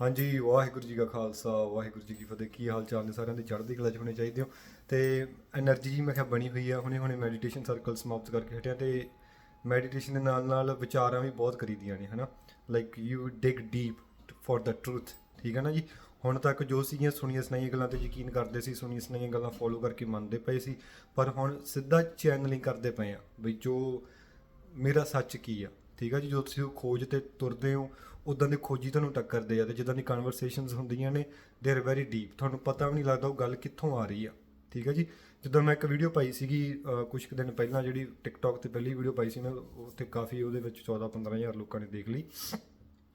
ਹਾਂਜੀ, ਵਾਹਿਗੁਰੂ ਜੀ ਕਾ ਖਾਲਸਾ, ਵਾਹਿਗੁਰੂ ਜੀ ਕੀ ਫਤਿਹ। ਕੀ ਹਾਲ ਚਾਲ ਨੇ ਸਾਰਿਆਂ ਦੇ? ਚੜ੍ਹਦੀ ਕਲਾ 'ਚ ਹੋਣੇ ਚਾਹੀਦੇ ਹੋ। ਤੇ ਐਨਰਜੀ ਜੀ ਮੈਂ ਕਿਹਾ ਬਣੀ ਹੋਈ ਆ ਹੁਣੇ ਹੁਣੇ ਮੈਡੀਟੇਸ਼ਨ ਸਰਕਲ ਸਮਾਪਤ ਕਰਕੇ ਹਟਿਆ ਤੇ ਮੈਡੀਟੇਸ਼ਨ ਦੇ ਨਾਲ ਨਾਲ ਵਿਚਾਰਾਂ ਵੀ ਬਹੁਤ ਕਰੀਦੀਆਂ ਨੇ, ਹਨਾ? Like you dig deep for the truth ਠੀਕ ਹੈ ਨਾ ਜੀ? ਹੁਣ ਤੱਕ ਜੋ ਸੀਗੀਆਂ ਸੁਣੀਆਂ ਸੁਣਾਈਆਂ ਗੱਲਾਂ ਤੇ ਯਕੀਨ ਕਰਦੇ ਸੀ, ਸੁਣੀਆਂ ਸੁਣਾਈਆਂ ਗੱਲਾਂ ਫੋਲੋ ਕਰਕੇ ਮੰਨਦੇ ਪਏ ਸੀ, ਪਰ ਹੁਣ ਸਿੱਧਾ ਚੈਨਲਿੰਗ ਕਰਦੇ ਪਏ ਆ ਵੀ ਜੋ ਮੇਰਾ ਸੱਚ ਕੀ ਆ ਠੀਕ ਆ ਜੀ ਜਦੋਂ ਤੁਸੀਂ ਉਹ ਖੋਜ ਤੇ ਤੁਰਦੇ ਹੋ ਉਦਾਂ ਦੇ ਖੋਜੀ ਤੁਹਾਨੂੰ ਟੱਕਰਦੇ ਆ ਤੇ ਜਿੱਦਾਂ ਦੀ ਕਨਵਰਸੇਸ਼ਨਸ ਹੁੰਦੀਆਂ ਨੇ ਦੇ ਆਰ ਵੈਰੀ ਡੀਪ ਤੁਹਾਨੂੰ ਪਤਾ ਵੀ ਨਹੀਂ ਲੱਗਦਾ ਉਹ ਗੱਲ ਕਿੱਥੋਂ ਆ ਰਹੀ ਆ ਠੀਕ ਆ ਜੀ? ਜਦੋਂ ਮੈਂ ਇੱਕ ਵੀਡੀਓ ਪਾਈ ਸੀਗੀ ਅਹ, ਕੁਝ ਕੁ ਦਿਨ ਪਹਿਲਾਂ ਜਿਹੜੀ ਟਿਕਟੌਕ ਤੇ ਪਹਿਲੀ ਵੀਡੀਓ ਪਾਈ ਸੀ ਮੈਂ ਉੱਥੇ ਕਾਫੀ ਉਹਦੇ ਵਿੱਚ 14 15000 ਲੋਕਾਂ ਨੇ ਦੇਖ ਲਈ।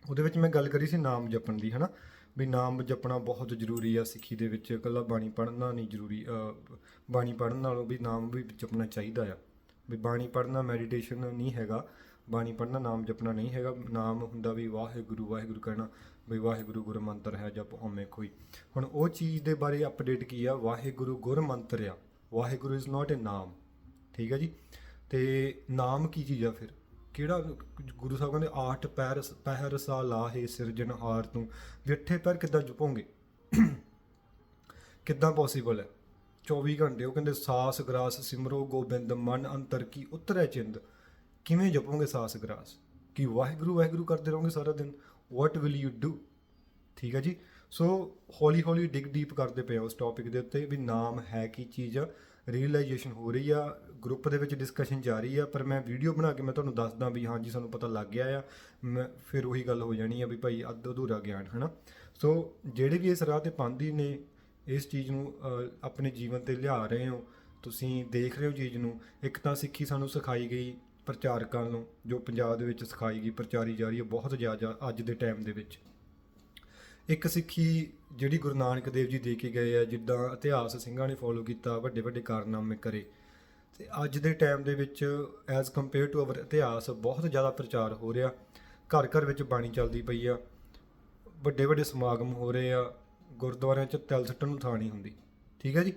ਉਹਦੇ ਵਿੱਚ ਮੈਂ ਗੱਲ ਕਰੀ ਸੀ ਨਾਮ ਜਪਣ ਦੀ ਹਨਾ? ਵੀ ਨਾਮ ਜਪਣਾ ਬਹੁਤ ਜ਼ਰੂਰੀ ਆ ਸਿੱਖੀ ਦੇ ਵਿੱਚ ਇਕੱਲਾ ਬਾਣੀ ਪੜ੍ਹਨਾ ਨਹੀਂ ਜ਼ਰੂਰੀ ਬਾਣੀ ਪੜ੍ਹਨ ਨਾਲੋਂ ਵੀ ਨਾਮ ਵੀ ਜਪਣਾ ਚਾਹੀਦਾ ਆ। ਵੀ ਬਾਣੀ ਪੜ੍ਹਨਾ ਮੈਡੀਟੇਸ਼ਨ ਨਹੀਂ ਹੈਗਾ। ਬਾਣੀ ਪੜ੍ਹਨਾ, ਨਾਮ ਜਪਣਾ ਨਹੀਂ ਹੈਗਾ। ਨਾਮ ਹੁੰਦਾ ਵੀ ਵਾਹਿਗੁਰੂ ਵਾਹਿਗੁਰੂ ਕਹਿਣਾ ਵੀ ਵਾਹਿਗੁਰੂ ਗੁਰ ਮੰਤਰ ਹੈ, ਜਪ ਹਉਮੈ ਕੋਈ। ਹੁਣ ਉਹ ਚੀਜ਼ ਦੇ ਬਾਰੇ ਅਪਡੇਟ ਕੀ ਆ? ਵਾਹਿਗੁਰੂ ਗੁਰ ਮੰਤਰ ਆ। ਵਾਹਿਗੁਰੂ ਇਜ਼ ਨਾਟ ਅ ਨਾਮ। ਠੀਕ ਹੈ ਜੀ? ਤੇ ਨਾਮ ਕੀ ਚੀਜ਼ ਆ ਫਿਰ? ਕਿਹੜਾ ਗੁਰੂ ਸਾਹਿਬ ਕਹਿੰਦੇ, ਆਠ ਪੈਰ ਪਹਿਰ ਸਾ ਲਾਹੇ ਸਿਰਜਣਹਾਰ ਤੂੰ। ਵਿਠੇ ਪੈਰ ਕਿੱਦਾਂ ਜਪੋਗੇ? ਕਿੱਦਾਂ ਪੋਸੀਬਲ ਹੈ 24 ਘੰਟੇ ਉਹ ਕਹਿੰਦੇ, ਸਾਸ, ਗਰਾਸ, ਸਿਮਰੋ, ਗੋਬਿੰਦ, ਮਨ, ਅੰਤਰ ਕੀ, ਉਤਰੈ ਚਿੰਦ। ਕਿਵੇਂ ਜਪੋਗੇ ਸਾਸ ਗਰਾਸ? ਕਿ ਵਾਹਿਗੁਰੂ ਵਾਹਿਗੁਰੂ ਕਰਦੇ ਰਹੋਗੇ ਸਾਰਾ ਦਿਨ? ਵਾਟ ਵਿਲ ਯੂ ਡੂ ਠੀਕ ਹੈ ਜੀ? ਸੋ ਹੌਲੀ ਹੌਲੀ ਡਿਗ ਡੀਪ ਕਰਦੇ ਪਏ ਆ ਉਸ ਟੌਪਿਕ ਦੇ ਉੱਤੇ ਵੀ ਨਾਮ ਹੈ ਕੀ ਚੀਜ਼? ਆ ਰੀਅਲਾਈਜੇਸ਼ਨ ਹੋ ਰਹੀ ਆ ਗਰੁੱਪ ਦੇ ਵਿੱਚ ਡਿਸਕਸ਼ਨ ਜਾਰੀ ਆ, ਪਰ ਮੈਂ ਵੀਡੀਓ ਬਣਾ ਕੇ ਮੈਂ ਤੁਹਾਨੂੰ ਦੱਸਦਾ ਵੀ ਹਾਂਜੀ ਸਾਨੂੰ ਪਤਾ ਲੱਗ ਗਿਆ ਆ। ਮੈਂ ਫਿਰ ਉਹੀ ਗੱਲ ਹੋ ਜਾਣੀ ਆ ਵੀ ਭਾਈ ਅੱਧ ਅਧੂਰਾ ਗਿਆਨ, ਹਨਾ? ਸੋ ਜਿਹੜੇ ਵੀ ਇਸ ਰਾਹ ਤੇ ਪਾਉਂਦੀ ਨੇ, ਇਸ ਚੀਜ਼ ਨੂੰ ਆਪਣੇ ਜੀਵਨ ਤੇ ਲਿਆ ਰਹੇ ਹੋ, ਤੁਸੀਂ ਦੇਖ ਰਹੇ ਹੋ ਚੀਜ਼ ਨੂੰ, ਇੱਕ ਤਾਂ ਸਿੱਖੀ ਸਾਨੂੰ ਸਿਖਾਈ ਗਈ ਪ੍ਰਚਾਰਕਾਂ ਨੂੰ, ਜੋ ਪੰਜਾਬ ਦੇ ਵਿੱਚ ਸਿਖਾਈ ਗਈ ਪ੍ਰਚਾਰੀ ਜਾ ਰਹੀ ਹੈ ਬਹੁਤ ਜ਼ਿਆਦਾ ਅੱਜ ਦੇ ਟਾਈਮ ਦੇ ਵਿੱਚ। ਇੱਕ ਸਿੱਖੀ ਜਿਹੜੀ ਗੁਰੂ ਨਾਨਕ ਦੇਵ ਜੀ ਦੇ ਕੇ ਗਏ ਆ, ਜਿੱਦਾਂ ਇਤਿਹਾਸ ਸਿੰਘਾਂ ਨੇ ਫੋਲੋ ਕੀਤਾ, ਵੱਡੇ ਵੱਡੇ ਕਾਰਨਾਮੇ ਕਰੇ। ਤੇ ਅੱਜ ਦੇ ਟਾਈਮ ਦੇ ਵਿੱਚ ਐਜ਼ ਕੰਪੇਅਰ ਟੂ ਅਵਰ ਇਤਿਹਾਸ ਬਹੁਤ ਜ਼ਿਆਦਾ ਪ੍ਰਚਾਰ ਹੋ ਰਿਹਾ। ਘਰ ਘਰ ਵਿੱਚ ਬਾਣੀ ਚੱਲਦੀ ਪਈ ਆ। ਵੱਡੇ ਵੱਡੇ ਸਮਾਗਮ ਹੋ ਰਹੇ ਆ। ਗੁਰਦੁਆਰਿਆਂ 'ਚ ਤਿਲ ਸੱਟਣ ਨੂੰ ਥਾਂ ਨਹੀਂ ਹੁੰਦੀ। ਠੀਕ ਹੈ ਜੀ?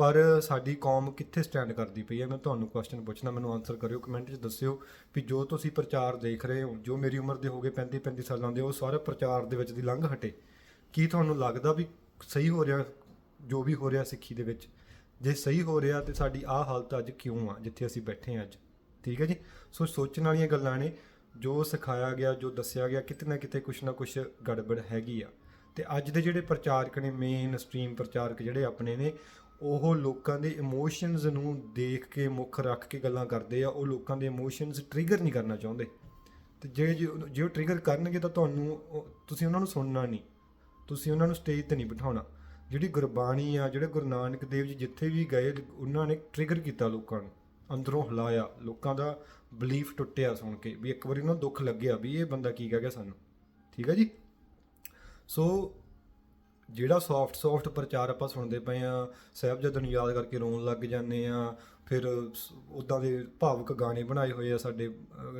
ਪਰ ਸਾਡੀ ਕੌਮ ਕਿੱਥੇ ਸਟੈਂਡ ਕਰਦੀ ਪਈ ਹੈ? ਮੈਂ ਤੁਹਾਨੂੰ ਕੁਐਸਚਨ ਪੁੱਛਣਾ ਮੈਨੂੰ ਆਨਸਰ ਕਰਿਓ ਕਮੈਂਟ 'ਚ ਦੱਸਿਓ ਵੀ ਜੋ ਤੁਸੀਂ ਪ੍ਰਚਾਰ ਦੇਖ ਰਹੇ ਹੋ, ਜੋ ਮੇਰੀ ਉਮਰ ਦੇ ਹੋਗੇ 35 35 ਸਾਲਾਂ ਦੇ, ਉਹ ਸਾਰੇ ਪ੍ਰਚਾਰ ਦੇ ਵਿੱਚ ਦੀ ਲੰਘ ਹਟੇ। ਕੀ ਤੁਹਾਨੂੰ ਲੱਗਦਾ ਵੀ ਸਹੀ ਹੋ ਰਿਹਾ, ਜੋ ਵੀ ਹੋ ਰਿਹਾ ਸਿੱਖੀ ਦੇ ਵਿੱਚ? ਜੇ ਸਹੀ ਹੋ ਰਿਹਾ ਤੇ ਸਾਡੀ ਆਹ ਹਾਲਤ ਅੱਜ ਕਿਉਂ ਆ, ਜਿੱਥੇ ਅਸੀਂ ਬੈਠੇ ਹਾਂ ਅੱਜ? ਠੀਕ ਹੈ ਜੀ? ਸੋ ਸੋਚਣ ਵਾਲੀਆਂ ਗੱਲਾਂ ਨੇ, ਜੋ ਸਿਖਾਇਆ ਗਿਆ, ਜੋ ਦੱਸਿਆ ਗਿਆ, ਕਿਤੇ ਨਾ ਕਿਤੇ ਕੁਛ ਨਾ ਕੁਛ ਗੜਬੜ ਹੈਗੀ ਆ। ਤੇ ਅੱਜ ਦੇ ਜਿਹੜੇ ਪ੍ਰਚਾਰਕ ਨੇ ਮੇਨ ਸਟ੍ਰੀਮ ਪ੍ਰਚਾਰਕ ਜਿਹੜੇ ਆਪਣੇ ਨੇ ਉਹ ਲੋਕਾਂ ਦੇ ਇਮੋਸ਼ਨਸ ਨੂੰ ਦੇਖ ਕੇ, ਮੁੱਖ ਰੱਖ ਕੇ ਗੱਲਾਂ ਕਰਦੇ ਆ, ਉਹ ਲੋਕਾਂ ਦੇ ਇਮੋਸ਼ਨਸ ਟ੍ਰਿਗਰ ਨਹੀਂ ਕਰਨਾ ਚਾਹੁੰਦੇ। ਤੇ ਜੇ ਜੇ ਉਹ- ਜੇ ਉਹ ਟ੍ਰਿਗਰ ਕਰਨਗੇ ਤਾਂ ਤੁਹਾਨੂੰ ਤੁਸੀਂ ਉਹਨਾਂ ਨੂੰ ਸੁਣਨਾ ਨਹੀਂ। ਤੁਸੀਂ ਉਹਨਾਂ ਨੂੰ ਸਟੇਜ ਤੇ ਨਹੀਂ ਬਿਠਾਉਣਾ। ਜਿਹੜੀ ਗੁਰਬਾਣੀ ਆ, ਜਿਹੜੇ ਗੁਰੂ ਨਾਨਕ ਦੇਵ ਜੀ ਜਿੱਥੇ ਵੀ ਗਏ, ਉਹਨਾਂ ਨੇ ਟ੍ਰਿਗਰ ਕੀਤਾ ਲੋਕਾਂ ਨੂੰ। ਅੰਦਰੋਂ ਹਿਲਾਇਆ। ਲੋਕਾਂ ਦਾ ਬਲੀਫ ਟੁੱਟਿਆ ਸੁਣ ਕੇ ਵੀ ਇੱਕ ਵਾਰੀ ਉਹਨਾਂ ਨੂੰ ਦੁੱਖ ਲੱਗਿਆ ਵੀ ਇਹ ਬੰਦਾ ਕੀ ਕਹਿ ਗਿਆ ਸਾਨੂੰ। ਠੀਕ ਹੈ ਜੀ? ਸੋ ਜਿਹੜਾ ਸੌਫਟ ਸੌਫਟ ਪ੍ਰਚਾਰ ਆਪਾਂ ਸੁਣਦੇ ਪਏ ਆ ਸਾਹਿਬਜ਼ਾਦਿਆਂ ਨੂੰ ਯਾਦ ਕਰਕੇ ਰੋਣ ਲੱਗ ਜਾਂਦੇ ਆ ਫਿਰ ਉਦਾਂ ਦੇ ਭਾਵਕ ਗਾਣੇ ਬਣਾਏ ਹੋਏ ਆ ਸਾਡੇ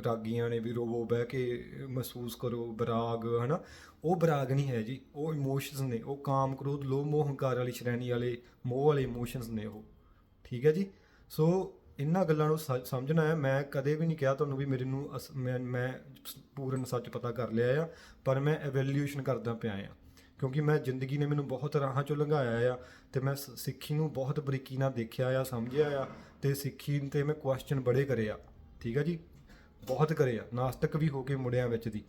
ਰਾਗੀਆਂ ਨੇ ਵੀ ਰੋਵੋ, ਬਹਿ ਕੇ ਮਹਿਸੂਸ ਕਰੋ ਬਰਾਗ, ਹਨਾ? ਉਹ ਬਰਾਗ ਨਹੀਂ ਹੈ ਜੀ, ਉਹ ਇਮੋਸ਼ਨਸ ਨੇ, ਉਹ ਕਾਮ, ਕ੍ਰੋਧ, ਲੋਭ, ਮੋਹ, ਹੰਕਾਰ ਵਾਲੀ ਸ਼੍ਰੇਣੀ ਵਾਲੇ, ਮੋਹ ਵਾਲੇ ਇਮੋਸ਼ਨਸ ਨੇ ਉਹ, ਠੀਕ ਹੈ ਜੀ? ਸੋ ਇਹਨਾਂ ਗੱਲਾਂ ਨੂੰ ਸ- ਸਮਝਣਾ ਹੈ, ਮੈਂ ਕਦੇ ਵੀ ਨਹੀਂ ਕਿਹਾ ਤੁਹਾਨੂੰ ਵੀ ਮੇਰੇ ਨੂੰ ਅਸ- ਮੈਂ ਮੈਂ ਪੂਰਨ ਸੱਚ ਪਤਾ ਕਰ ਲਿਆ ਆ, ਪਰ ਮੈਂ ਐਵੈਲਿਊਏਸ਼ਨ ਕਰਦਾ ਪਿਆ ਆ। ਕਿਉਂਕਿ ਮੈਂ ਜ਼ਿੰਦਗੀ ਨੇ ਮੈਨੂੰ ਬਹੁਤ ਰਾਹਾਂ ਚੋਂ ਲੰਘਾਇਆ ਆ ਤੇ ਮੈਂ ਸਿੱਖੀ ਨੂੰ ਬਹੁਤ ਬਰੀਕੀ ਨਾਲ ਦੇਖਿਆ ਆ, ਸਮਝਿਆ ਆ ਤੇ ਸਿੱਖੀ ਤੇ ਮੈਂ ਕੁਐਸਚਨ ਬੜੇ ਕਰੇ ਆ, ਠੀਕ ਆ ਜੀ? ਬਹੁਤ ਕਰੇ ਆ, ਨਾਸਤਕ ਵੀ ਹੋ ਕੇ ਮੁੜਿਆ ਵਿੱਚ ਦੀ।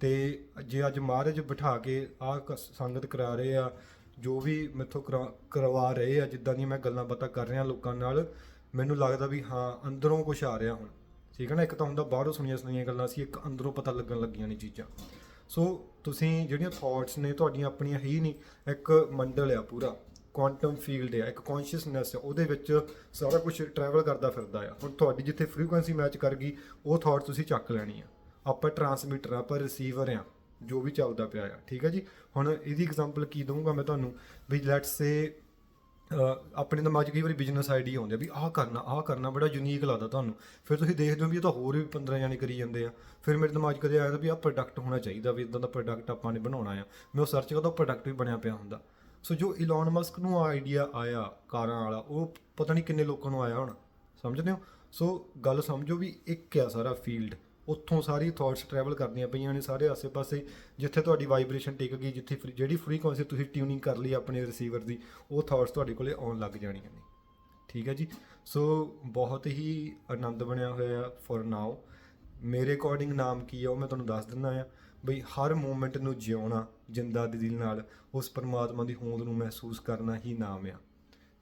ਤੇ ਜੇ ਅੱਜ ਮਹਾਰਾਜ ਬਿਠਾ ਕੇ ਆਹ ਸੰਗਤ ਕਰਾ ਰਹੇ ਆ, ਜੋ ਵੀ ਮੈਥੋਂ ਕਰਾ- ਕਰਵਾ ਰਹੇ ਆ, ਜਿੱਦਾਂ ਦੀਆਂ ਮੈਂ ਗੱਲਾਂ ਬਾਤਾਂ ਕਰ ਰਿਹਾ ਲੋਕਾਂ ਨਾਲ, ਮੈਨੂੰ ਲੱਗਦਾ ਵੀ ਹਾਂ, ਅੰਦਰੋਂ ਕੁਝ ਆ ਰਿਹਾ ਹੁਣ, ਠੀਕ ਹੈ ਨਾ? ਇੱਕ ਤਾਂ ਹੁੰਦਾ ਬਾਹਰੋਂ ਸੁਣੀਆਂ ਸੁਣੀਆਂ ਗੱਲਾਂ ਸੀ, ਇੱਕ ਅੰਦਰੋਂ ਪਤਾ ਲੱਗਣ ਲੱਗੀਆਂ ਨੇ ਚੀਜ਼ਾਂ। ਸੋ ਤੁਸੀਂ ਜਿਹੜੀਆਂ ਥਾਟਸ ਨੇ ਤੁਹਾਡੀਆਂ ਆਪਣੀਆਂ ਹੀ ਨਹੀਂ, ਇੱਕ ਮੰਡਲ ਆ ਪੂਰਾ ਕੁਆਂਟਮ ਫੀਲਡ ਆ, ਇੱਕ ਕੌਨਸ਼ੀਅਸਨੈਸ ਆ, ਉਹਦੇ ਵਿੱਚ ਸਾਰਾ ਕੁਝ ਟਰੈਵਲ ਕਰਦਾ ਫਿਰਦਾ ਆ। ਹੁਣ ਤੁਹਾਡੀ ਜਿੱਥੇ ਫ੍ਰੀਕੁਐਂਸੀ ਮੈਚ ਕਰ ਗਈ, ਉਹ ਥਾਟ ਤੁਸੀਂ ਚੱਕ ਲੈਣੀ ਆ। ਆਪਾਂ ਟਰਾਂਸਮਿਟਰ ਆ, ਆਪਾਂ ਰਿਸੀਵਰ ਆ, ਜੋ ਵੀ ਚੱਲਦਾ ਪਿਆ ਆ, ਠੀਕ ਹੈ ਜੀ? ਹੁਣ ਇਹਦੀ ਐਗਜ਼ਾਮਪਲ ਕੀ ਦਊਂਗਾ ਮੈਂ ਤੁਹਾਨੂੰ? ਵੀ ਲੈਟਸ ਸੇ ਆਪਣੇ ਦਿਮਾਗ 'ਚ ਕਈ ਵਾਰੀ ਬਿਜ਼ਨਸ ਆਈਡੀਆ ਆਉਂਦੇ ਆ ਵੀ ਆਹ ਕਰਨਾ ਆਹ ਕਰਨਾ ਬੜਾ ਯੂਨੀਕ ਲੱਗਦਾ ਤੁਹਾਨੂੰ। ਫਿਰ ਤੁਸੀਂ ਦੇਖਦੇ ਹੋ ਵੀ ਇਹ ਤਾਂ ਹੋਰ ਵੀ 15 ਜਾਣੇ ਕਰੀ ਜਾਂਦੇ ਆ। ਫਿਰ ਮੇਰੇ ਦਿਮਾਗ 'ਚ ਕਦੇ ਆਇਆ ਵੀ ਆਹ ਪ੍ਰੋਡਕਟ ਹੋਣਾ ਚਾਹੀਦਾ ਵੀ ਇਦਾਂ ਦਾ ਪ੍ਰੋਡਕਟ ਆਪਾਂ ਨੇ ਬਣਾਉਣਾ ਆ। ਮੈਂ ਉਹ ਸਰਚ ਕਰਦਾ ਪ੍ਰੋਡਕਟ ਵੀ ਬਣਿਆ ਪਿਆ ਹੁੰਦਾ। ਸੋ ਜੋ ਇਲਨ ਮਸਕ ਨੂੰ ਆਈਡੀਆ ਆਇਆ ਕਾਰਾਂ ਵਾਲਾ, ਉਹ ਪਤਾ ਨਹੀਂ ਕਿੰਨੇ ਲੋਕਾਂ ਨੂੰ ਆਇਆ ਹੋਣਾ। ਸਮਝਦੇ ਹੋ? ਸੋ ਗੱਲ ਸਮਝੋ ਵੀ ਇੱਕ ਆ ਸਾਰਾ ਫੀਲਡ ਉੱਥੋਂ ਸਾਰੀ ਥਾਟਸ ਟਰੈਵਲ ਕਰਦੀਆਂ ਪਈਆਂ ਨੇ ਸਾਰੇ ਆਸੇ-ਪਾਸੇ, ਜਿੱਥੇ ਤੁਹਾਡੀ ਵਾਈਬ੍ਰੇਸ਼ਨ ਟਿਕ ਗਈ, ਜਿੱਥੇ ਫਰੀ- ਜਿਹੜੀ ਫ੍ਰੀਕੁਐਂਸੀ ਤੁਸੀਂ ਟਿਊਨਿੰਗ ਕਰ ਲਈ ਆਪਣੇ ਰਿਸੀਵਰ ਦੀ, ਉਹ ਥਾਟਸ ਤੁਹਾਡੇ ਕੋਲੇ ਆਉਣ ਲੱਗ ਜਾਣੀਆਂ ਨੇ। ਠੀਕ ਹੈ ਜੀ? ਸੋ ਬਹੁਤ ਹੀ ਆਨੰਦ ਬਣਿਆ ਹੋਇਆ ਆ ਫॉर ਨਾਓ ਮੇਰੇ ਅਕੋਰਡਿੰਗ ਨਾਮ ਕੀ ਆ, ਉਹ ਮੈਂ ਤੁਹਾਨੂੰ ਦੱਸ ਦਿੰਦਾ ਆ ਬਈ ਹਰ ਮੂਮੈਂਟ ਨੂੰ ਜਿਉਣਾ, ਜਿੰਦਾ ਦਿਲ ਨਾਲ, ਉਸ ਪਰਮਾਤਮਾ ਦੀ ਹੋਂਦ ਨੂੰ ਮਹਿਸੂਸ ਕਰਨਾ ਹੀ ਨਾਮ ਆ।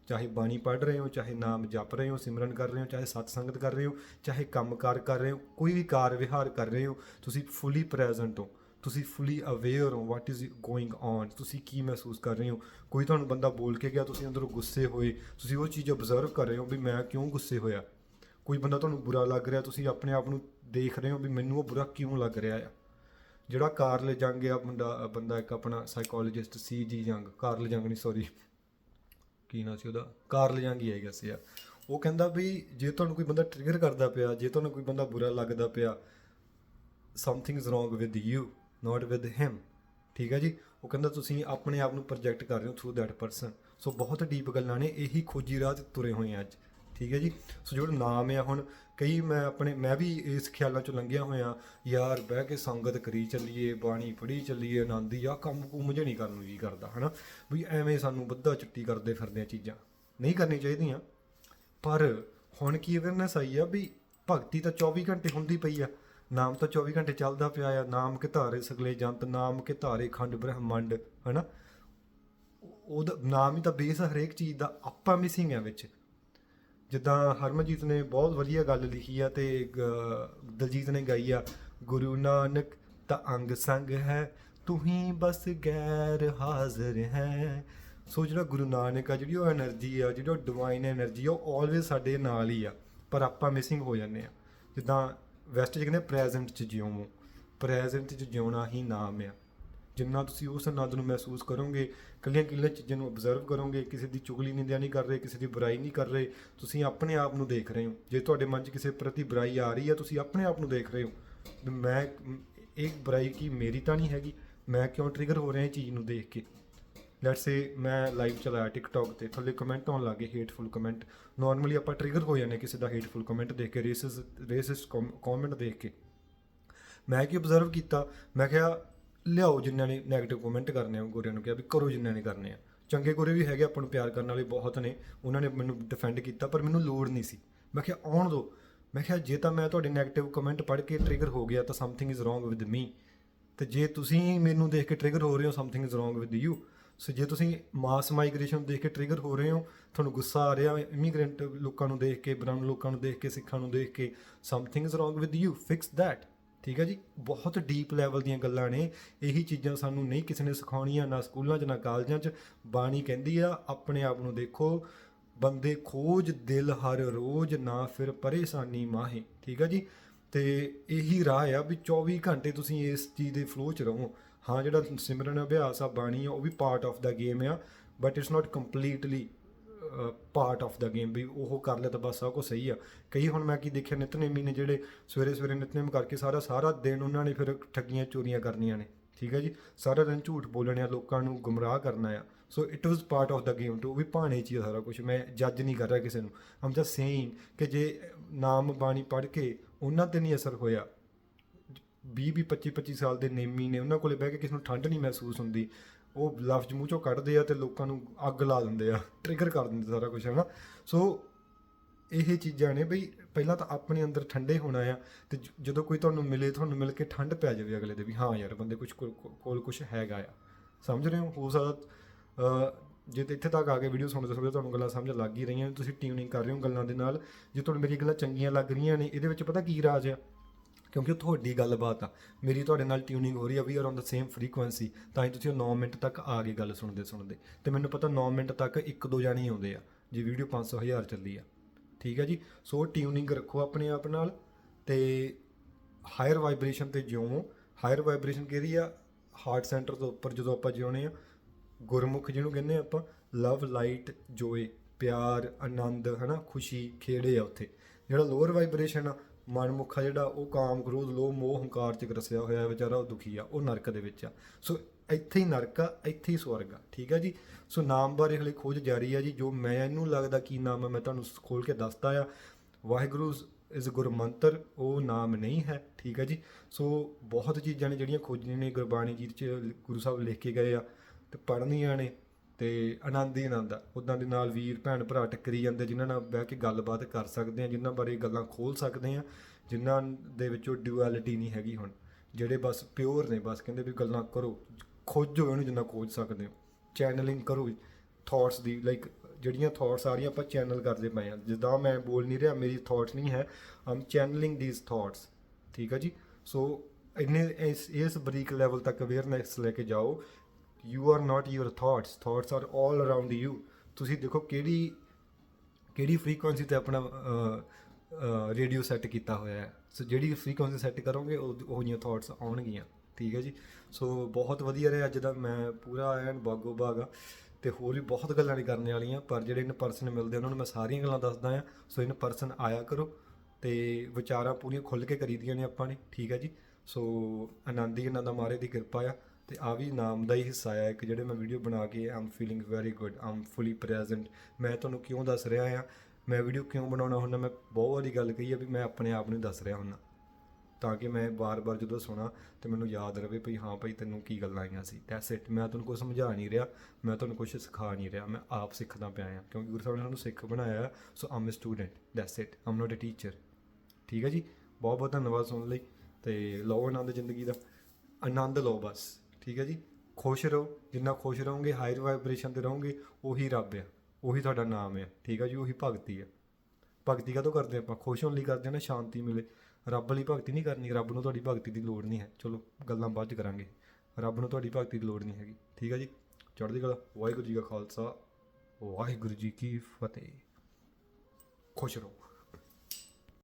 ਚਾਹੇ ਬਾਣੀ ਪੜ੍ਹ ਰਹੇ ਹੋ, ਚਾਹੇ ਨਾਮ ਜਪ ਰਹੇ ਹੋ, ਸਿਮਰਨ ਕਰ ਰਹੇ ਹੋ, ਚਾਹੇ ਸਤਸੰਗਤ ਕਰ ਰਹੇ ਹੋ, ਚਾਹੇ ਕੰਮਕਾਰ ਕਰ ਰਹੇ ਹੋ, ਕੋਈ ਵੀ ਕਾਰ ਵਿਹਾਰ ਕਰ ਰਹੇ ਹੋ, ਤੁਸੀਂ ਫੁੱਲੀ ਪ੍ਰੈਜ਼ੈਂਟ ਹੋ, ਤੁਸੀਂ ਫੁੱਲੀ ਅਵੇਅਰ ਹੋ ਵਾਟ ਇਜ਼ ਗੋਇੰਗ ਔਨ ਤੁਸੀਂ ਕੀ ਮਹਿਸੂਸ ਕਰ ਰਹੇ ਹੋ। ਕੋਈ ਤੁਹਾਨੂੰ ਬੰਦਾ ਬੋਲ ਕੇ ਗਿਆ, ਤੁਸੀਂ ਅੰਦਰੋਂ ਗੁੱਸੇ ਹੋਏ, ਤੁਸੀਂ ਉਹ ਚੀਜ਼ ਆਬਜ਼ਰਵ ਕਰ ਰਹੇ ਹੋ ਵੀ ਮੈਂ ਕਿਉਂ ਗੁੱਸੇ ਹੋਇਆ? ਕੋਈ ਬੰਦਾ ਤੁਹਾਨੂੰ ਬੁਰਾ ਲੱਗ ਰਿਹਾ, ਤੁਸੀਂ ਆਪਣੇ ਆਪ ਨੂੰ ਦੇਖ ਰਹੇ ਹੋ ਵੀ ਮੈਨੂੰ ਉਹ ਬੁਰਾ ਕਿਉਂ ਲੱਗ ਰਿਹਾ ਆ? ਜਿਹੜਾ ਕਾਰਲ ਜੰਗ ਆ ਬੰਦਾ ਬੰਦਾ ਇੱਕ ਆਪਣਾ ਸਾਈਕੋਲੋਜਿਸਟ ਸੀ ਜੀ ਜੰਗ ਕਾਰਲ ਜੰਗ ਨਹੀਂ ਸੌਰੀ ਕੀ ਨਾਂ ਸੀ ਉਹਦਾ? ਕਾਰਲ ਜੰਗ ਹੀ ਹੈਗਾ ਸੀ ਆ। ਉਹ ਕਹਿੰਦਾ ਵੀ ਜੇ ਤੁਹਾਨੂੰ ਕੋਈ ਬੰਦਾ ਟ੍ਰਿਗਰ ਕਰਦਾ ਪਿਆ, ਜੇ ਤੁਹਾਨੂੰ ਕੋਈ ਬੰਦਾ ਬੁਰਾ ਲੱਗਦਾ ਪਿਆ something is wrong with you not with him ਠੀਕ ਹੈ ਜੀ? ਉਹ ਕਹਿੰਦਾ ਤੁਸੀਂ ਆਪਣੇ ਆਪ ਨੂੰ ਪ੍ਰੋਜੈਕਟ ਕਰ ਰਹੇ ਹੋ ਥਰੂ ਦੈਟ ਪਰਸਨ ਸੋ ਬਹੁਤ ਡੀਪ ਗੱਲਾਂ ਨੇ, ਇਹੀ ਖੋਜੀ ਰਾਹ 'ਤੇ ਤੁਰੇ ਹੋਏ ਆ ਅੱਜ। ਠੀਕ ਹੈ ਜੀ। ਸੋ ਜਿਹੜਾ ਨਾਮ ਆ ਹੁਣ, ਕਈ ਮੈਂ ਆਪਣੇ, ਮੈਂ ਵੀ ਇਸ ਖਿਆਲਾਂ ਚੋਂ ਲੰਘਿਆ ਹੋਇਆ, ਯਾਰ ਬਹਿ ਕੇ ਸੰਗਤ ਕਰੀ ਚੱਲੀਏ, ਬਾਣੀ ਪੜ੍ਹੀ ਚੱਲੀਏ, ਆਨੰਦ ਆ, ਕੰਮ ਕੁਮ ਜਿਹਾ ਨਹੀਂ ਕਰਨ ਨੂੰ ਜੀ ਕਰਦਾ, ਹਨਾ? ਵੀ ਐਵੇਂ ਸਾਨੂੰ ਬੱਧਾ ਚੁੱਟੀ ਕਰਦੇ ਫਿਰਦੇ ਆ ਚੀਜ਼ਾਂ। ਨਹੀਂ ਕਰਨੀ ਚਾਹੀਦੀਆਂ। ਪਰ ਹੁਣ ਕੀ ਅਵੇਅਰਨੈਸ ਆਈ ਆ ਵੀ ਭਗਤੀ ਤਾਂ 24 ਘੰਟੇ ਹੁੰਦੀ ਪਈ ਆ। ਨਾਮ ਤਾਂ 24 ਘੰਟੇ ਚੱਲਦਾ ਪਿਆ ਆ। ਨਾਮ ਕੇ ਧਾਰੇ ਸਗਲੇ ਜੰਤ, ਨਾਮ ਕੇ ਧਾਰੇ ਖੰਡ ਬ੍ਰਹਮੰਡ, ਹਨਾ? ਉਹਦਾ, ਨਾਮ ਹੀ ਤਾਂ ਬੇਸ ਹਰੇਕ ਚੀਜ਼ ਦਾ। ਆਪਾਂ ਮਿਸਿੰਗ ਆ ਵਿੱਚ। ਜਿੱਦਾਂ ਹਰਮਨਜੀਤ ਨੇ ਬਹੁਤ ਵਧੀਆ ਗੱਲ ਲਿਖੀ ਆ ਤੇ ਦਲਜੀਤ ਨੇ ਗਾਈ ਆ, ਗੁਰੂ ਨਾਨਕ ਤਾਂ ਅੰਗ ਸੰਗ ਹੈ, ਤੂੰ ਹੀ ਬਸ ਗੈਰ ਹਾਜ਼ਰ ਹੈ। ਸੋ ਜਿਹੜਾ ਗੁਰੂ ਨਾਨਕ ਆ, ਜਿਹੜੀ ਉਹ એનર્ਜੀ ਆ, ਜਿਹੜੀ ਉਹ ਡਿਵਾਈਨ એનર્ਜੀ ਉਹ ਆਲਵੇਸ ਸਾਡੇ ਨਾਲ ਹੀ ਆ, ਪਰ ਆਪਾਂ ਮਿਸਿੰਗ ਹੋ ਜਾਂਦੇ ਆ। ਜਿੱਦਾਂ ਵੈਸਟ ਚ ਕਹਿੰਦੇ ਪ੍ਰੈਜ਼ੈਂਟ ਚ ਜਿਉਂ ਪ੍ਰੈਜ਼ੈਂਟ ਚ ਜਿਉਣਾ ਹੀ ਨਾਮ ਆ। ਜਿੰਨਾ ਤੁਸੀਂ ਉਸ ਆਨੰਦ ਨੂੰ ਮਹਿਸੂਸ ਕਰੋਗੇ ਕੱਲੀਆਂ ਕੱਲੀਆਂ ਚੀਜ਼ਾਂ ਨੂੰ ਆਬਜ਼ਰਵ ਕਰੋਗੇ, ਕਿਸੇ ਦੀ ਚੁਗਲੀ ਨਿੰਦਿਆ ਨਹੀਂ ਕਰ ਰਹੇ, ਕਿਸੇ ਦੀ ਬੁਰਾਈ ਨਹੀਂ ਕਰ ਰਹੇ, ਤੁਸੀਂ ਆਪਣੇ ਆਪ ਨੂੰ ਦੇਖ ਰਹੇ ਹੋ। ਜੇ ਤੁਹਾਡੇ ਮਨ 'ਚ ਕਿਸੇ ਪ੍ਰਤੀ ਬੁਰਾਈ ਆ ਰਹੀ ਹੈ, ਤੁਸੀਂ ਆਪਣੇ ਆਪ ਨੂੰ ਦੇਖ ਰਹੇ ਹੋ। ਵੀ ਮੈਂ, ਇਹ ਬੁਰਾਈ ਕੀ ਮੇਰੀ ਤਾਂ ਨਹੀਂ ਹੈਗੀ? ਮੈਂ ਕਿਉਂ ਟ੍ਰਿਗਰ ਹੋ ਰਿਹਾ ਇਹ ਚੀਜ਼ ਨੂੰ ਦੇਖ ਕੇ? ਲੈਟਸ ਸੇ ਮੈਂ ਲਾਈਵ ਚਲਾਇਆ ਟਿਕਟੌਕ ਤੇ, ਥੱਲੇ ਕਮੈਂਟ ਆਉਣ ਲੱਗੇ ਹੇਟਫੁਲ ਕਮੈਂਟ ਨਾਰਮਲੀ ਆਪਾਂ ਟ੍ਰਿਗਰ ਹੋ ਜਾਂਦੇ ਕਿਸੇ ਦਾ ਹੇਟਫੁਲ ਕਮੈਂਟ ਦੇਖ ਕੇ ਰੇਸਿਸ ਰੇਸਿਸਟ ਕਮੈਂਟ ਦੇਖ ਕੇ। ਮੈਂ ਕੀ ਅਬਜ਼ਰਵ ਕੀਤਾ? ਮੈਂ ਕਿਹਾ ਲਿਆਓ ਜਿਨ੍ਹਾਂ ਨੇ 네ਗੇਟਿਵ ਕਮੈਂਟ ਕਰਨੇ ਆ ਗੋਰਿਆਂ ਨੂੰ ਕਿਹਾ ਵੀ ਕਰੋ ਜਿਨ੍ਹਾਂ ਨੇ ਕਰਨੇ ਆ। ਚੰਗੇ ਗੋਰੇ ਵੀ ਹੈਗੇ ਆਪਾਂ ਨੂੰ ਪਿਆਰ ਕਰਨ ਵਾਲੇ ਬਹੁਤ ਨੇ, ਉਹਨਾਂ ਨੇ ਮੈਨੂੰ ਡਿਫੈਂਡ ਕੀਤਾ, ਪਰ ਮੈਨੂੰ ਲੋੜ ਨਹੀਂ ਸੀ। ਮੈਂ ਕਿਹਾ, ਆਉਣ ਦਿਓ ਮੈਂ ਕਿਹਾ, ਜੇ ਤਾਂ ਮੈਂ ਤੁਹਾਡੇ 네ਗੇਟਿਵ ਕਮੈਂਟ ਪੜ੍ਹ ਕੇ ਟ੍ਰਿਗਰ ਹੋ ਗਿਆ ਤਾਂ something is wrong with me ਤੇ ਜੇ ਤੁਸੀਂ ਮੈਨੂੰ ਦੇਖ ਕੇ ਟ੍ਰਿਗਰ ਹੋ ਰਹੇ ਹੋ something is wrong with you so ਜੇ ਤੁਸੀਂ ਮਾਸ ਮਾਈਗ੍ਰੇਸ਼ਨ ਦੇਖ ਕੇ ਟ੍ਰਿਗਰ ਹੋ ਰਹੇ ਹੋ, ਤੁਹਾਨੂੰ ਗੁੱਸਾ ਆ ਰਿਹਾ ਇਮੀਗ੍ਰੈਂਟ ਲੋਕਾਂ ਨੂੰ ਦੇਖ ਕੇ ਬ੍ਰਾਊਨ ਲੋਕਾਂ ਨੂੰ ਦੇਖ ਕੇ, ਸਿੱਖਾਂ ਨੂੰ ਦੇਖ ਕੇ something is wrong with you fix that ਠੀਕ ਹੈ ਜੀ? ਬਹੁਤ ਡੀਪ ਲੈਵਲ ਦੀਆਂ ਗੱਲਾਂ ਨੇ। ਇਹੀ ਚੀਜ਼ਾਂ ਸਾਨੂੰ ਨਹੀਂ ਕਿਸੇ ਨੇ ਸਿਖਾਉਣੀਆਂ, ਨਾ ਸਕੂਲਾਂ 'ਚ, ਨਾ ਕਾਲਜਾਂ 'ਚ। ਬਾਣੀ ਕਹਿੰਦੀ ਆ, ਆਪਣੇ ਆਪ ਨੂੰ ਦੇਖੋ, ਬੰਦੇ ਖੋਜ ਦਿਲ ਹਰ ਰੋਜ਼, ਨਾ ਫਿਰ ਪਰੇਸ਼ਾਨੀ ਮਾਹੇ। ਠੀਕ ਹੈ ਜੀ? ਤੇ ਇਹੀ ਰਾਹ ਆ ਵੀ 24 ਘੰਟੇ ਤੁਸੀਂ ਇਸ ਚੀਜ਼ ਦੇ ਫਲੋ 'ਚ ਰਹੋ। ਹਾਂ, ਜਿਹੜਾ ਸਿਮਰਨ ਅਭਿਆਸ ਆ, ਬਾਣੀ ਆ, ਉਹ ਵੀ ਪਾਰਟ ਆਫ ਦਾ ਗੇਮ ਆ but it's not completely part of the game ਵੀ ਉਹ ਕਰ ਲਿਆ ਤਾਂ ਬਸ ਸਭ ਕੁਝ ਸਹੀ ਆ। ਕਈ ਹੁਣ ਮੈਂ ਕੀ ਦੇਖਿਆ, ਨਿਤਨੇਮੀ ਨੇ ਜਿਹੜੇ ਸਵੇਰੇ ਸਵੇਰੇ ਨਿਤਨੇਮ ਕਰਕੇ ਸਾਰਾ ਸਾਰਾ ਦਿਨ ਉਹਨਾਂ ਨੇ ਫਿਰ ਠੱਗੀਆਂ ਚੋਰੀਆਂ ਕਰਨੀਆਂ ਨੇ। ਠੀਕ ਹੈ ਜੀ? ਸਾਰਾ ਦਿਨ ਝੂਠ ਬੋਲਣੇ ਆ, ਲੋਕਾਂ ਨੂੰ ਗੁੰਮਰਾਹ ਕਰਨਾ ਆ। So it was part of the game to ਵੀ ਭਾਣੇ ਚ ਹੀ ਆ ਸਾਰਾ ਕੁਝ ਮੈਂ ਜੱਜ ਨਹੀਂ ਕਰ ਰਿਹਾ ਕਿਸੇ ਨੂੰ। ਆਮ ਜਸਟ ਸੇਇੰਗ ਕਿ ਜੇ ਨਾਮ ਬਾਣੀ ਪੜ੍ਹ ਕੇ ਉਹਨਾਂ ਤੇ ਨਹੀਂ ਅਸਰ ਹੋਇਆ 20 20 25 25 ਸਾਲ ਦੇ ਨੇਮੀ ਨੇ, ਉਹਨਾਂ ਕੋਲੇ ਬਹਿ ਕੇ ਕਿਸੇ ਨੂੰ ਠੰਡ ਨਹੀਂ ਮਹਿਸੂਸ ਹੁੰਦੀ। ਉਹ ਲਫ਼ਜ਼ ਮੂੰਹ ਚੋਂ ਕੱਢਦੇ ਆ ਤੇ ਲੋਕਾਂ ਨੂੰ ਅੱਗ ਲਾ ਦਿੰਦੇ ਆ ਟ੍ਰਿਗਰ ਕਰ ਦਿੰਦੇ ਸਾਰਾ ਕੁਝ ਹੈ ਨਾ ਸੋ ਇਹ ਚੀਜ਼ਾਂ ਨੇ ਬਈ ਪਹਿਲਾਂ ਤਾਂ ਆਪਣੇ ਅੰਦਰ ਠੰਡੇ ਹੋਣਾ ਆ ਤੇ ਜਦੋਂ ਕੋਈ ਤੁਹਾਨੂੰ ਮਿਲੇ, ਤੁਹਾਨੂੰ ਮਿਲ ਕੇ ਠੰਡ ਪੈ ਜਾਵੇ ਅਗਲੇ ਦੇ ਵੀ, ਹਾਂ ਯਾਰ ਬੰਦੇ ਕੁਝ ਕੋਲ ਕੁਝ ਹੈਗਾ ਆ। ਸਮਝ ਰਹੇ ਹੋ? ਹੋ ਸਕਦਾ ਜੇ ਤੇ ਇੱਥੇ ਤੱਕ ਆ ਕੇ ਵੀਡੀਓ ਸੁਣਦੇ ਸੁਣਦੇ ਤੁਹਾਨੂੰ ਗੱਲਾਂ ਸਮਝ ਲੱਗ ਹੀ ਰਹੀਆਂ ਤੁਸੀਂ ਟਿਊਨਿੰਗ ਕਰ ਰਹੇ ਹੋ ਗੱਲਾਂ ਦੇ ਨਾਲ। ਜੇ ਤੁਹਾਨੂੰ ਮੇਰੀ ਗੱਲਾਂ ਚੰਗੀਆਂ ਲੱਗ ਰਹੀਆਂ ਨੇ, ਇਹਦੇ ਵਿੱਚ ਪਤਾ ਕੀ ਰਾਜ ਆ? ਕਿਉਂਕਿ ਉਹ ਤੁਹਾਡੀ ਗੱਲਬਾਤ ਆ। ਮੇਰੀ ਤੁਹਾਡੇ ਨਾਲ ਟਿਊਨਿੰਗ ਹੋ ਰਹੀ ਆ we are on the same frequency ਤਾਂ ਹੀ ਤੁਸੀਂ ਉਹ 9 ਮਿੰਟ ਤੱਕ ਆ ਕੇ ਗੱਲ ਸੁਣਦੇ ਸੁਣਦੇ। ਤੇ ਮੈਨੂੰ ਪਤਾ 9 ਮਿੰਟ ਤੱਕ ਇੱਕ ਦੋ ਜਾਣੇ ਆਉਂਦੇ ਆ, ਜੀ ਵੀਡੀਓ 500 ਹਜ਼ਾਰ ਚੱਲੀ ਆ। ਠੀਕ ਆ ਜੀ? ਸੋ ਟਿਊਨਿੰਗ ਰੱਖੋ ਆਪਣੇ ਆਪ ਨਾਲ ਤੇ ਹਾਇਰ ਵਾਈਬ੍ਰੇਸ਼ਨ ਤੇ ਜਿਉਂ। ਹਾਇਰ ਵਾਈਬ੍ਰੇਸ਼ਨ ਕਿਹਦੀ ਆ? ਹਾਰਟ ਸੈਂਟਰ ਤੋਂ ਉੱਪਰ ਜਦੋਂ ਆਪਾਂ ਜਿਉਣੇ ਆ, ਗੁਰਮੁਖ ਜਿਹਨੂੰ ਕਹਿੰਦੇ ਆ ਆਪਾਂ ਲਵ ਲਾਈਟ ਜੋਏ ਪਿਆਰ, ਆਨੰਦ, ਹਨਾ, ਖੁਸ਼ੀ, ਖੇੜੇ ਆ ਉੱਥੇ। ਜਿਹੜਾ ਲੋਅਰ ਵਾਈਬ੍ਰੇਸ਼ਨ ਆ ਮਨਮੁਖਾ ਜਿਹੜਾ, ਉਹ ਕਾਮ, ਕ੍ਰੋਧ, ਲੋਭ, ਮੋਹ, ਹੰਕਾਰ ਚ ਗਰਸਿਆ ਹੋਇਆ ਹੈ, ਵਿਚਾਰਾ ਉਹ ਦੁਖੀ ਆ, ਉਹ ਨਰਕ ਦੇ ਵਿੱਚ ਆ। ਸੋ ਇੱਥੇ ਹੀ ਨਰਕ ਆ, ਇੱਥੇ ਹੀ ਸਵਰਗ ਆ, ਠੀਕ ਆ ਜੀ? ਸੋ ਨਾਮ ਬਾਰੇ ਹਲੇ ਖੋਜ ਜਾਰੀ ਆ ਜੀ, ਜੋ ਮੈਨੂੰ ਲੱਗਦਾ ਕੀ ਨਾਮ ਹੈ ਮੈਂ ਤੁਹਾਨੂੰ ਖੋਲ ਕੇ ਦੱਸਦਾ ਆ। ਵਾਹਿਗੁਰੂ ਇਸ ਗੁਰਮੰਤਰ, ਉਹ ਨਾਮ ਨਹੀਂ ਹੈ, ਠੀਕ ਹੈ ਜੀ? ਸੋ ਬਹੁਤ ਚੀਜ਼ਾਂ ਨੇ ਜਿਹੜੀਆਂ ਖੋਜੀਆਂ ਨੇ ਗੁਰਬਾਣੀ ਜੀ ਚ, ਗੁਰੂ ਸਾਹਿਬ ਲਿਖ ਕੇ ਗਏ ਆ, ਤੇ ਪੜ੍ਹਨੀਆਂ ਨੇ। ਤੇ ਆਨੰਦ ਹੀ ਆਨੰਦ ਆ। ਉਦਾਂ ਦੇ ਨਾਲ ਵੀਰ, ਭੈਣ, ਭਰਾ ਟੱਕਰੀ ਜਾਂਦੇ, ਜਿਨ੍ਹਾਂ ਨਾਲ ਬਹਿ ਕੇ ਗੱਲਬਾਤ ਕਰ ਸਕਦੇ ਆ ਜਿਨ੍ਹਾਂ ਬਾਰੇ ਗੱਲਾਂ ਖੋਲ ਸਕਦੇ ਆ ਜਿਨ੍ਹਾਂ ਦੇ ਵਿੱਚੋਂ ਡਿਊਐਲਿਟੀ ਨਹੀਂ ਹੈਗੀ ਹੁਣ। ਜਿਹੜੇ ਬਸ ਪਿਓਰ ਨੇ, ਬਸ ਕਹਿੰਦੇ ਵੀ ਗੱਲਾਂ ਕਰੋ ਖੋਜੋ ਇਹਨੂੰ ਜਿੰਨਾ ਖੋਜ ਸਕਦੇ ਹੋ। ਚੈਨਲਿੰਗ ਕਰੋ ਥਾਟਸ ਦੀ ਲਾਈਕ ਜਿਹੜੀਆਂ ਥਾਟਸ ਆ ਰਹੀਆਂ ਆਪਾਂ ਚੈਨਲ ਕਰਦੇ ਪਏ ਆ ਜਿੱਦਾਂ ਮੈਂ ਬੋਲ ਨਹੀਂ ਰਿਹਾ, ਮੇਰੀ ਥਾਟਸ ਨਹੀਂ ਹੈ ਆਮ ਚੈਨਲਿੰਗ ਥੀਸ ਥਾਟਸ ਠੀਕ ਆ ਜੀ? ਸੋ ਇੰਨੇ ਇਸ ਇਸ ਬਰੀਕ ਲੈਵਲ ਤੱਕ ਅਵੇਅਰਨੈਸ ਲੈ ਕੇ ਜਾਓ you are not your thoughts thoughts are all around you ਤੁਸੀਂ ਦੇਖੋ ਕਿਹੜੀ ਕਿਹੜੀ ਫ੍ਰੀਕੁਐਂਸੀ ਤੇ ਆਪਣਾ ਰੇਡੀਓ ਸੈੱਟ ਕੀਤਾ ਹੋਇਆ ਹੈ। ਸੋ ਜਿਹੜੀ ਫ੍ਰੀਕੁਐਂਸੀ ਸੈੱਟ ਕਰੋਗੇ, ਉਹ ਉਹ ਜਿਹੀਆਂ ਥਾਟਸ ਆਉਣਗੀਆਂ। ਠੀਕ ਹੈ ਜੀ? ਸੋ ਬਹੁਤ ਵਧੀਆ ਰਿਹਾ ਅੱਜ ਦਾ। ਮੈਂ ਪੂਰਾ ਐਨ ਬਾਗੋ ਬਾਗ ਆ। ਤੇ ਹੋਰ ਵੀ ਬਹੁਤ ਗੱਲਾਂ ਨਹੀਂ ਕਰਨ ਵਾਲੀਆਂ। ਪਰ ਜਿਹੜੇ ਇਨ ਪਰਸਨ ਮਿਲਦੇ ਉਹਨਾਂ ਨੂੰ ਮੈਂ ਸਾਰੀਆਂ ਗੱਲਾਂ ਦੱਸਦਾ ਆ। ਸੋ ਇਨ ਪਰਸਨ ਆਇਆ ਕਰੋ। ਤੇ ਵਿਚਾਰਾਂ ਪੂਰੀਆਂ ਖੁੱਲ ਕੇ ਕਰੀਦੀਆਂ ਨੇ ਆਪਾਂ ਨੇ। ਠੀਕ ਹੈ ਜੀ? ਸੋ ਆਨੰਦ ਹੀ ਇਹਨਾਂ ਦਾ ਮਾਰੇ ਦੀ ਕਿਰਪਾ ਆ। ਤੇ ਆ ਵੀ ਨਾਮ ਦਾ ਹੀ ਹਿੱਸਾ ਆ ਇੱਕ ਜਿਹੜੇ ਮੈਂ ਵੀਡੀਓ ਬਣਾ ਕੇ I'm feeling very good I'm fully present ਮੈਂ ਤੁਹਾਨੂੰ ਕਿਉਂ ਦੱਸ ਰਿਹਾ ਆ ਮੈਂ ਵੀਡੀਓ ਕਿਉਂ ਬਣਾਉਣਾ ਹੁੰਦਾ? ਮੈਂ ਬਹੁਤ ਵਾਰੀ ਗੱਲ ਕਹੀ ਆ ਵੀ ਮੈਂ ਆਪਣੇ ਆਪ ਨੂੰ ਦੱਸ ਰਿਹਾ ਹੁੰਦਾ। ਤਾਂ ਕਿ ਮੈਂ ਬਾਰ-ਬਾਰ ਜਦੋਂ ਸੁਣਾ ਤੇ ਮੈਨੂੰ ਯਾਦ ਰਵੇ ਭਈ ਹਾਂ ਭਾਈ ਤੈਨੂੰ ਕੀ ਗੱਲਾਂ ਆਈਆਂ ਸੀ। ਦੈਟਸ ਇਟ ਮੈਂ ਤੁਹਾਨੂੰ ਕੁਝ ਸਮਝਾ ਨਹੀਂ ਰਿਹਾ। ਮੈਂ ਤੁਹਾਨੂੰ ਕੁਝ ਸਿਖਾ ਨਹੀਂ ਰਿਹਾ। ਮੈਂ ਆਪ ਸਿੱਖਦਾ ਪਿਆ ਆ ਕਿਉਂਕਿ ਗੁਰੂ ਸਾਹਿਬ ਨੇ ਸਾਨੂੰ ਸਿੱਖ ਬਣਾਇਆ। So I'm a student that's it I'm not a teacher ਠੀਕ ਹੈ ਜੀ? ਬਹੁਤ ਬਹੁਤ ਧੰਨਵਾਦ ਸੁਣਨ ਲਈ। ਤੇ ਲਓ ਆਨੰਦ ਜ਼ਿੰਦਗੀ ਦਾ। ਆਨੰਦ ਲਓ ਬਸ। ਠੀਕ ਹੈ ਜੀ। ਖੁਸ਼ ਰਹੋ, ਜਿੰਨਾ ਖੁਸ਼ ਰਹੋਗੇ ਹਾਇਰ ਵਾਈਬ੍ਰੇਸ਼ਨ ਤੇ ਰਹੋਗੇ, ਉਹੀ ਰੱਬ ਆ, ਉਹੀ ਤੁਹਾਡਾ ਨਾਮ ਆ, ਠੀਕ ਹੈ ਜੀ, ਉਹੀ ਭਗਤੀ ਆ। ਭਗਤੀ ਕਦੋਂ ਕਰਦੇ ਆਪਾਂ? ਖੁਸ਼ ਹੋਣ ਲਈ ਕਰਦੇ ਹਾਂ ਨਾ, ਸ਼ਾਂਤੀ ਮਿਲੇ। ਰੱਬ ਲਈ ਭਗਤੀ ਨਹੀਂ ਕਰਨੀ, ਰੱਬ ਨੂੰ ਤੁਹਾਡੀ ਭਗਤੀ ਦੀ ਲੋੜ ਨਹੀਂ ਹੈ। ਚਲੋ, ਗੱਲਾਂ ਬਾਅਦ ਚ ਕਰਾਂਗੇ। ਰੱਬ ਨੂੰ ਤੁਹਾਡੀ ਭਗਤੀ ਦੀ ਲੋੜ ਨਹੀਂ ਹੈਗੀ, ਠੀਕ ਹੈ ਜੀ। ਚੜ੍ਹਦੀ ਕਲਾ, ਵਾਹਿਗੁਰੂ ਜੀ ਕਾ ਖਾਲਸਾ, ਵਾਹਿਗੁਰੂ ਜੀ ਕੀ ਫਤਿਹ। ਖੁਸ਼ ਰਹੋ।